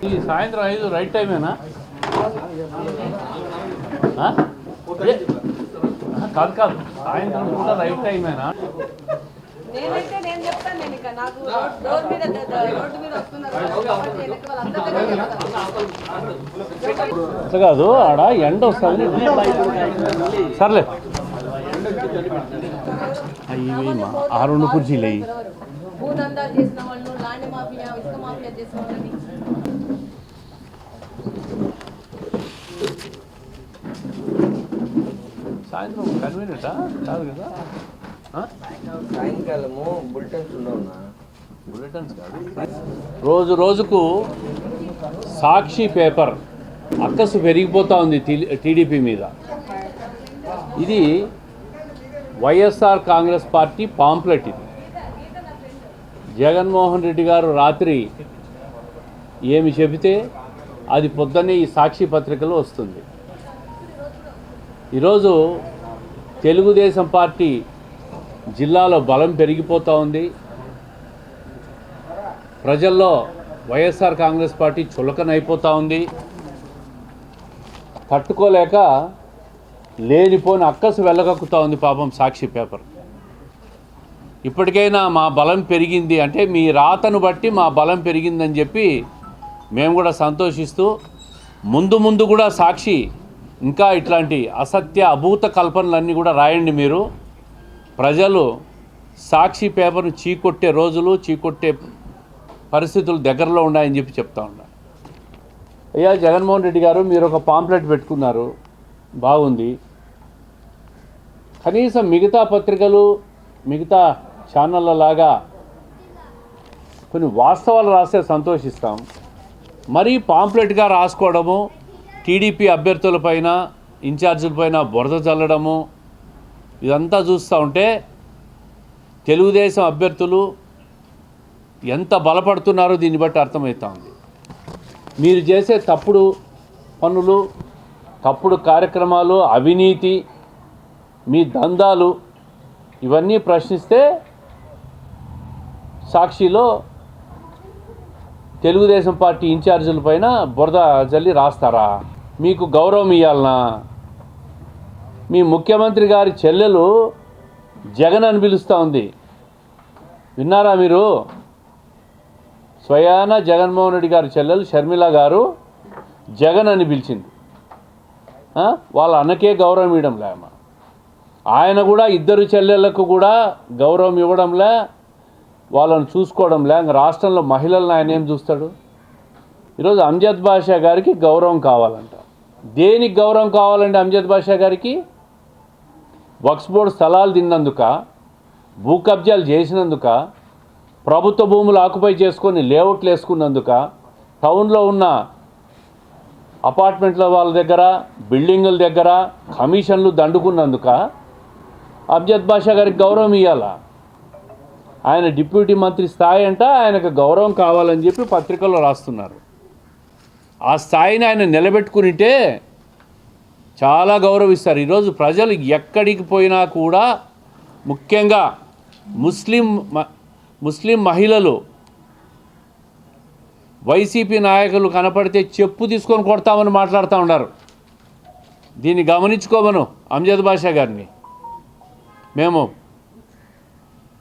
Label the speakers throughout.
Speaker 1: ఈ సాయంత్రం ఐదు రైట్ టైమేనా కాదు కాదు. సాయంత్రం కూడా రైట్ టైమేనా
Speaker 2: నేనైతే నేను చెప్తాను నేను ఇక నాకు రోడ్- డోర్ మీద ద- ద- రోడ్డు మీద వస్తున్నారు కాబట్టి వెనక వాళ్ళందరి దగ్గర చెప్తాను.
Speaker 1: అట్లా కాదు ఆడ ఎండ వస్తుంది. సర్లే. అయ్యి మా ఆ రెండు కుర్చీలు అయ్యి
Speaker 2: ఎవరెవరు? భూదందాలు చేసిన వాళ్ళు లాండ్ మాఫియా ఇసుక మాఫియా చేసిన వాళ్ళని
Speaker 1: సాయంత్రం కన్వీనియంటా కాదు కదా?
Speaker 3: సాయంకాలము బులెటిన్స్ ఉండవునా?
Speaker 1: బులెటిన్స్ కాదు. రోజు రోజుకు సాక్షి పేపర్ అక్కసు పెరిగిపోతూ ఉంది టీడీపీ మీద. ఇది వైఎస్ఆర్ కాంగ్రెస్ పార్టీ పాంప్లెట్ ఇది. జగన్మోహన్ రెడ్డి గారు రాత్రి ఏమి చెబితే అది పొద్దున్నే ఈ సాక్షి పత్రికలో వస్తుంది. ఈరోజు తెలుగుదేశం పార్టీ జిల్లాలో బలం పెరిగిపోతూ ఉంది. ప్రజల్లో వైఎస్ఆర్ కాంగ్రెస్ పార్టీ చులకనైపోతూ ఉంది. తట్టుకోలేక లేనిపోని అక్కసు వెళ్ళగక్కుతూ ఉంది పాపం సాక్షి పేపర్. ఇప్పటికైనా మా బలం పెరిగింది అంటే మీ రాతను బట్టి మా బలం పెరిగిందని చెప్పి మేము కూడా సంతోషిస్తూ ముందు ముందు కూడా సాక్షి ఇంకా ఇట్లాంటి అసత్య అభూత కల్పనలన్నీ కూడా రాయండి మీరు. ప్రజలు సాక్షి పేపర్ను చీకొట్టే రోజులు చీకొట్టే పరిస్థితులు దగ్గరలో ఉన్నాయని చెప్పి చెప్తా ఉన్నా. అయ్యా జగన్మోహన్ రెడ్డి గారు మీరు ఒక పాంప్లెట్ పెట్టుకున్నారు. బాగుంది. కనీసం మిగతా పత్రికలు మిగతా ఛానళ్ళ లాగా కొన్ని వాస్తవాలు రాస్తే సంతోషిస్తాం. మరీ పాంప్లెట్గా రాసుకోవడము టీడీపీ అభ్యర్థులపైన ఇన్ఛార్జీలపైన బురద చల్లడము ఇదంతా చూస్తూ ఉంటే తెలుగుదేశం అభ్యర్థులు ఎంత బలపడుతున్నారో దీన్ని బట్టి అర్థమవుతా ఉంది. మీరు చేసే తప్పుడు పనులు తప్పుడు కార్యక్రమాలు అవినీతి మీ దందాలు ఇవన్నీ ప్రశ్నిస్తే సాక్షిలో తెలుగుదేశం పార్టీ ఇన్ఛార్జీల పైన బురద జల్లి రాస్తారా? మీకు గౌరవం ఇవ్వాలనా మీ ముఖ్యమంత్రి గారి చెల్లెలు జగన్ అని పిలుస్తూ ఉంది. విన్నారా మీరు? స్వయాన జగన్మోహన్ రెడ్డి గారి చెల్లెలు షర్మిల గారు జగన్ అని పిలిచింది. వాళ్ళ అన్నకే గౌరవం ఇవ్వడంలే అమ్మ. ఆయన కూడా ఇద్దరు చెల్లెళ్ళకు కూడా గౌరవం ఇవ్వడంలే వాళ్ళని చూసుకోవడంలే రాష్ట్రంలో మహిళలను ఆయన ఏం చూస్తాడు? ఈరోజు అంజద్ బాషా గారికి గౌరవం కావాలంట. దేనికి గౌరవం కావాలండి అంజద్ బాషా గారికి? వక్స్ బోర్డు స్థలాలు తిన్నందుక భూ కబ్జాలు చేసినందుక ప్రభుత్వ భూములు ఆక్యుపై చేసుకొని లేఅవుట్లు వేసుకున్నందుక టౌన్లో ఉన్న అపార్ట్మెంట్ల వాళ్ళ దగ్గర బిల్డింగుల దగ్గర కమిషన్లు దండుకున్నందుక అబ్జద్ బాషా గారికి గౌరవం ఇవ్వాలా ఆయన డిప్యూటీ మంత్రి స్థాయి అంట ఆయనకు గౌరవం కావాలని చెప్పి పత్రికల్లో రాస్తున్నారు. ఆ స్థాయిని ఆయన నిలబెట్టుకునింటే చాలా గౌరవిస్తారు. ఈరోజు ప్రజలు ఎక్కడికి పోయినా కూడా ముఖ్యంగా ముస్లిం మ- ముస్లిం మహిళలు వైసీపీ నాయకులు కనపడితే చెప్పు తీసుకొని కొడతామని మాట్లాడుతూ ఉన్నారు. దీన్ని గమనించుకోమను అంజద్ బాషా గారిని. మేము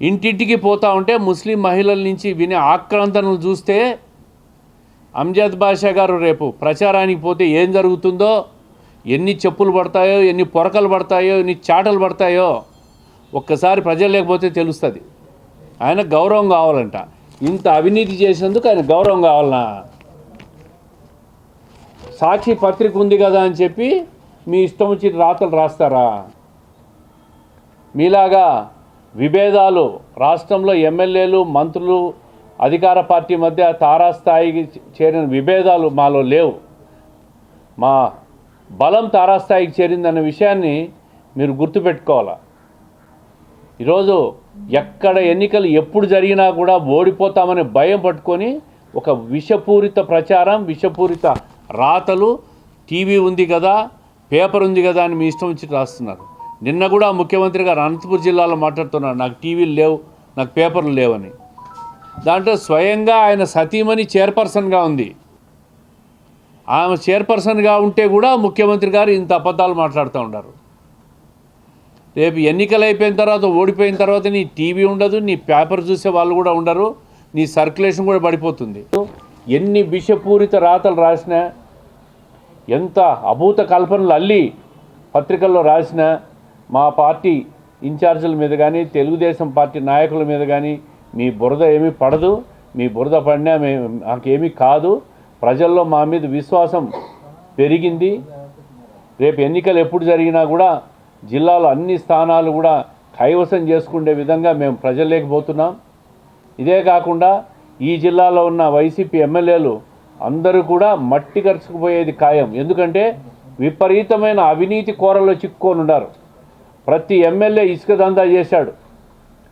Speaker 1: ఇంటింటికి పోతా ఉంటే ముస్లిం మహిళల నుంచి వినే ఆక్రాంతను చూస్తే అంజద్ బాషా గారు రేపు ప్రచారానికి పోతే ఏం జరుగుతుందో ఎన్ని చెప్పులు పడతాయో ఎన్ని పొరకలు పడతాయో ఎన్ని చాటలు పడతాయో ఒక్కసారి ప్రజలు లేకపోతే తెలుస్తుంది. ఆయన గౌరవం కావాలంట. ఇంత అవినీతి చేసినందుకు ఆయన గౌరవం కావాలనా? సాక్షి పత్రిక ఉంది కదా అని చెప్పి మీ ఇష్టం వచ్చిన రాతలు రాస్తారా? మీలాగా విభేదాలు రాష్ట్రంలో ఎమ్మెల్యేలు మంత్రులు అధికార పార్టీ మధ్య తారాస్థాయికి చేరిన విభేదాలు మాలో లేవు. మా బలం తారాస్థాయికి చేరిందన్న విషయాన్ని మీరు గుర్తుపెట్టుకోవాలి? ఈరోజు ఎక్కడ ఎన్నికలు ఎప్పుడు జరిగినా కూడా ఓడిపోతామనే భయం పట్టుకొని ఒక విషపూరిత ప్రచారం విషపూరిత రాతలు టీవీ ఉంది కదా పేపర్ ఉంది కదా అని మీ ఇష్టం వచ్చి రాస్తున్నారు. నిన్న కూడా ముఖ్యమంత్రి గారు అనంతపూర్ జిల్లాలో మాట్లాడుతున్నారు నాకు టీవీలు లేవు నాకు పేపర్లు లేవని. దాంట్లో స్వయంగా ఆయన సతీమణి చైర్పర్సన్గా ఉంది. ఆమె చైర్పర్సన్గా ఉంటే కూడా ముఖ్యమంత్రి గారు ఇంత అబద్ధాలు మాట్లాడుతూ ఉన్నారు. రేపు ఎన్నికలు అయిపోయిన తర్వాత ఓడిపోయిన తర్వాత నీ టీవీ ఉండదు నీ పేపర్ చూసే వాళ్ళు కూడా ఉండరు నీ సర్క్యులేషన్ కూడా పడిపోతుంది. ఎన్ని విషపూరిత రాతలు రాసినా ఎంత అభూత కల్పనలు అల్లి పత్రికల్లో రాసిన మా పార్టీ ఇన్ఛార్జీల మీద కానీ తెలుగుదేశం పార్టీ నాయకుల మీద కానీ మీ బురద ఏమీ పడదు మీ బురద పడినా మే మాకేమీ కాదు. ప్రజల్లో మా మీద విశ్వాసం పెరిగింది. రేపు ఎన్నికలు ఎప్పుడు జరిగినా కూడా జిల్లాలో అన్ని స్థానాలు కూడా కైవసం చేసుకునే విధంగా మేము ప్రజల్లేకపోతున్నాం ఇదే కాకుండా ఈ జిల్లాలో ఉన్న వైసీపీ ఎమ్మెల్యేలు అందరూ కూడా మట్టి ఖర్చుకుపోయేది ఖాయం. ఎందుకంటే విపరీతమైన అవినీతి కోరలో చిక్కుకొని ఉన్నారు. ప్రతి ఎమ్మెల్యే ఇసుక దందా చేశాడు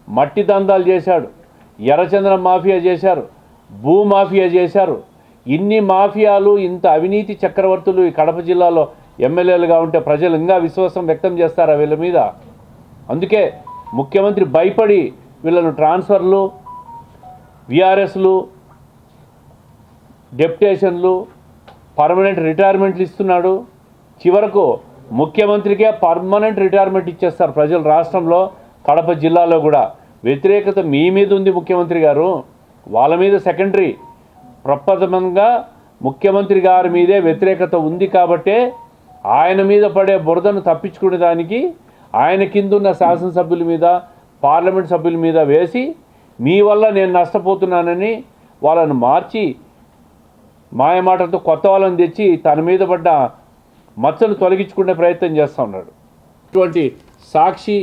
Speaker 1: మట్టి దందాలు చేశాడు. ఎర్రచంద్రం మాఫియా చేశారు భూ మాఫియా చేశారు. ఇన్ని మాఫియాలు ఇంత అవినీతి చక్రవర్తులు ఈ కడప జిల్లాలో ఎమ్మెల్యేలుగా ఉంటే ప్రజలు ఇంకా విశ్వాసం వ్యక్తం చేస్తారా వీళ్ళ మీద? అందుకే ముఖ్యమంత్రి భయపడి వీళ్ళను ట్రాన్స్ఫర్లు విఆర్ఎస్లు డెప్యుటేషన్లు పర్మనెంట్ రిటైర్మెంట్లు ఇస్తున్నాడు. చివరకు ముఖ్యమంత్రికే పర్మనెంట్ రిటైర్మెంట్ ఇచ్చేస్తారు ప్రజలు రాష్ట్రంలో కడప జిల్లాలో కూడా. వ్యతిరేకత మీ మీద ఉంది ముఖ్యమంత్రి గారు. వాళ్ళ మీద సెకండరీ. ప్రప్రథమంగా ముఖ్యమంత్రి గారి మీదే వ్యతిరేకత ఉంది కాబట్టే ఆయన మీద పడే బురదను తప్పించుకునే దానికి ఆయన కిందున్న శాసనసభ్యుల మీద పార్లమెంట్ సభ్యుల మీద వేసి మీ వల్ల నేను నష్టపోతున్నానని వాళ్ళను మార్చి మాయమాటలతో కొత్త వాళ్ళని తెచ్చి తన మీద పడ్డ మచ్చను తొలగించుకునే ప్రయత్నం చేస్తూ ఉన్నాడు. ఇటువంటి సాక్షి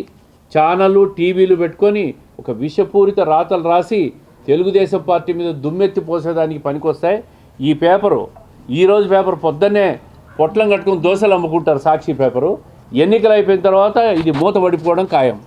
Speaker 1: ఛానళ్ళు టీవీలు పెట్టుకొని ఒక విషపూరిత రాతలు రాసి తెలుగుదేశం పార్టీ మీద దుమ్మెత్తి పోసేదానికి పనికొస్తాయి. ఈ పేపరు ఈరోజు పేపర్ పొద్దున్నే పొట్లం కట్టుకుని దోశలు అమ్ముకుంటారు సాక్షి పేపరు. ఎన్నికలు అయిపోయిన తర్వాత ఇది మూత పడిపోవడం ఖాయం.